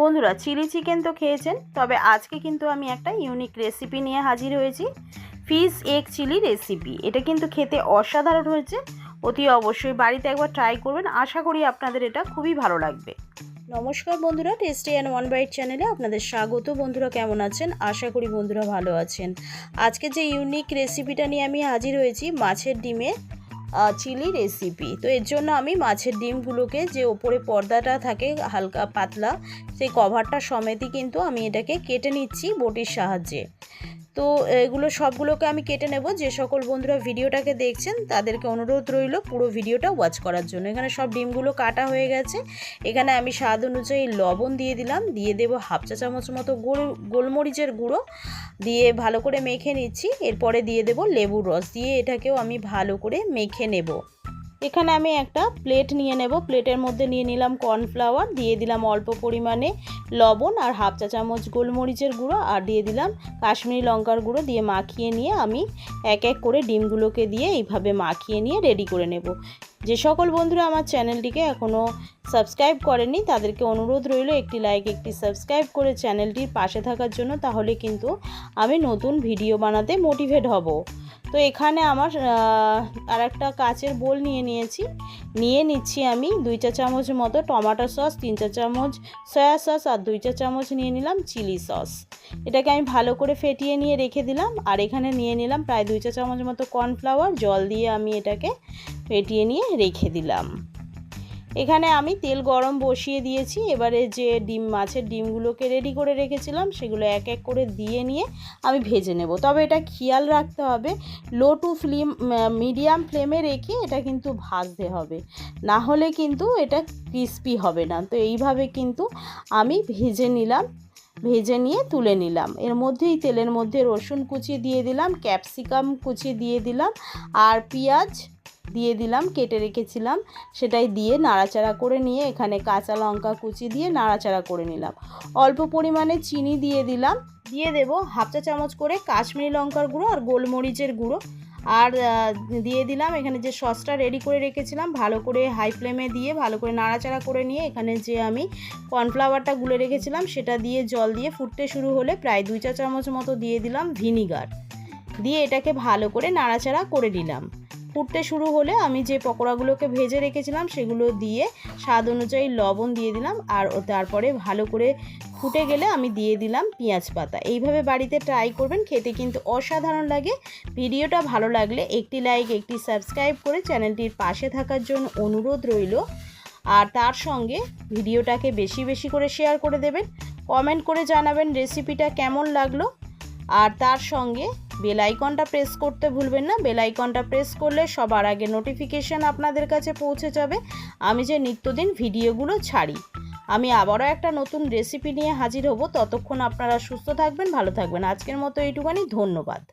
বন্ধুরা, chilli chicken তো খেয়েছেন, তবে আজকে কিন্তু আমি একটা ইউনিক রেসিপি নিয়ে হাজির হয়েছি। ফিশ এগ চিলি রেসিপি এটা কিন্তু খেতে অসাধারণ হয়েছে। অতি অবশ্যই বাড়িতে একবার ট্রাই করবেন। আশা করি আপনাদের এটা খুবই ভালো লাগবে। নমস্কার বন্ধুরা টেস্টি অ্যান্ড ওয়ান বাইট চ্যানেলে আপনাদের স্বাগত। বন্ধুরা কেমন আছেন? আশা করি বন্ধুরা ভালো আছেন। আজকে যে ইউনিক রেসিপিটা নিয়ে আমি হাজির হয়েছি, মাছের ডিমে চিলি রেসিপি তো এর জন্য আমি মাছের ডিমগুলোকে যে ওপরে পর্দাটা থাকে, হালকা পাতলা, সেই কভারটা সমেতই কিন্তু আমি এটাকে কেটে নিচ্ছি বটির সাহায্যে। তো এগুলো সবগুলোকে আমি কেটে নেব। যে সকল বন্ধুরা ভিডিওটাকে দেখছেন, তাদেরকে অনুরোধ রইল পুরো ভিডিওটা ওয়াচ করার জন্য। এখানে সব ডিমগুলো কাটা হয়ে গেছে। এখানে আমি স্বাদ অনুযায়ী লবণ দিয়ে দিলাম। দিয়ে দেবো হাফ চা চামচ মতো গোল, গোলমরিচের গুঁড়ো। দিয়ে ভালো করে মেখে নিচ্ছি। এরপরে দিয়ে দেবো লেবুর রস। দিয়ে এটাকেও আমি ভালো করে মেখে নেব। এখানে আমি একটা প্লেট নিয়ে নেব। প্লেটের মধ্যে নিয়ে নিলাম কর্নফ্লাওয়ার দিয়ে দিলাম অল্প পরিমাণে লবণ আর হাফ চা চামচ গোলমরিচের গুঁড়ো আর দিয়ে দিলাম কাশ্মীরি লঙ্কার গুঁড়ো দিয়ে মাখিয়ে নিয়ে আমি এক এক করে ডিমগুলোকে দিয়ে এইভাবে মাখিয়ে নিয়ে রেডি করে নেব। যে সকল বন্ধুরা আমার চ্যানেলটিকে এখনও সাবস্ক্রাইব করেনি, তাদেরকে অনুরোধ রইল একটি লাইক একটি সাবস্ক্রাইব করে চ্যানেলটির পাশে থাকার জন্য, তাহলে কিন্তু আমি নতুন ভিডিও বানাতে মোটিভেট হব। তো এখানে আমার আর একটা কাচের বোল নিয়ে নিয়েছি। নিয়ে নিচ্ছি আমি দুই চা চামচ মতো টমাটো সস, তিন চা চামচ সয়া সস আর দুই চা চামচ নিয়ে নিলাম চিলি সস। এটাকে আমি ভালো করে ফেটিয়ে নিয়ে রেখে দিলাম আর এখানে নিয়ে নিলাম প্রায় দুই চা চামচ মতো কর্নফ্লাওয়ার। জল দিয়ে আমি এটাকে ফেটিয়ে নিয়ে রেখে দিলাম। এখানে আমি তেল গরম বসিয়ে দিয়েছি। এবারে যে ডিম, মাছের ডিমগুলোকে রেডি করে রেখেছিলাম, সেগুলো এক এক করে দিয়ে নিয়ে আমি ভেজে নেব। তবে এটা খেয়াল রাখতে হবে লো টু ফ্লেম মিডিয়াম ফ্লেমে রেখে এটা কিন্তু ভাজতে হবে। না হলে কিন্তু এটা ক্রিস্পি হবে না। তো এইভাবে কিন্তু আমি ভেজে নিলাম, ভেজে নিয়ে তুলে নিলাম। এর মধ্যেই তেলের মধ্যে রসুন কুচি দিয়ে দিলাম, ক্যাপসিকাম কুচি দিয়ে দিলাম, আর পেঁয়াজ দিয়ে দিলাম, কেটে রেখেছিলাম। সেটাই দিয়ে নাড়াচাড়া করে নিয়ে এখানে কাঁচা লঙ্কা কুচি দিয়ে নাড়াচাড়া করে নিলাম। অল্প পরিমাণে চিনি দিয়ে দিলাম। দিয়ে দেবো হাফ চা চামচ করে কাশ্মীরি লঙ্কার গুঁড়ো আর গোলমরিচের গুঁড়ো। আর দিয়ে দিলাম এখানে যে সসটা রেডি করে রেখেছিলাম, ভালো করে হাই ফ্লেমে দিয়ে ভালো করে নাড়াচাড়া করে নিয়ে এখানে যে আমি কর্নফ্লাওয়ারটা গুলে রেখেছিলাম, সেটা দিয়ে জল দিয়ে ফুটতে শুরু হলে প্রায় দুই চা চামচ মতো দিয়ে দিলাম ভিনিগার দিয়ে এটাকে ভালো করে নাড়াচাড়া করে নিলাম। ফুটতে শুরু হলে আমি যে পকোড়াগুলোকে ভেজে রেখেছিলাম, সেগুলো দিয়ে স্বাদ অনুযায়ী লবণ দিয়ে দিলাম আর তারপরে ভালো করে ফুটে গেলে আমি দিয়ে দিলাম পেঁয়াজ পাতা। এইভাবে বাড়িতে ট্রাই করবেন, খেতে কিন্তু অসাধারণ লাগে। ভিডিওটা ভালো লাগলে একটি লাইক একটি সাবস্ক্রাইব করে চ্যানেলটির পাশে থাকার জন্য অনুরোধ রইল। আর তার সঙ্গে ভিডিওটাকে বেশি বেশি করে শেয়ার করে দেবেন। কমেন্ট করে জানাবেন রেসিপিটা কেমন লাগল। আর তার সঙ্গে বেল আইকনটা প্রেস করতে ভুলবেন না। বেল আইকনটা প্রেস করলে সবার আগে নোটিফিকেশান আপনাদের কাছে পৌঁছে যাবে। আমি যে নিত্যদিন ভিডিওগুলো ছাড়ি। আমি আবারও একটা নতুন রেসিপি নিয়ে হাজির হব। ততক্ষণ আপনারা সুস্থ থাকবেন, ভালো থাকবেন। আজকের মতো এইটুখানি। ধন্যবাদ।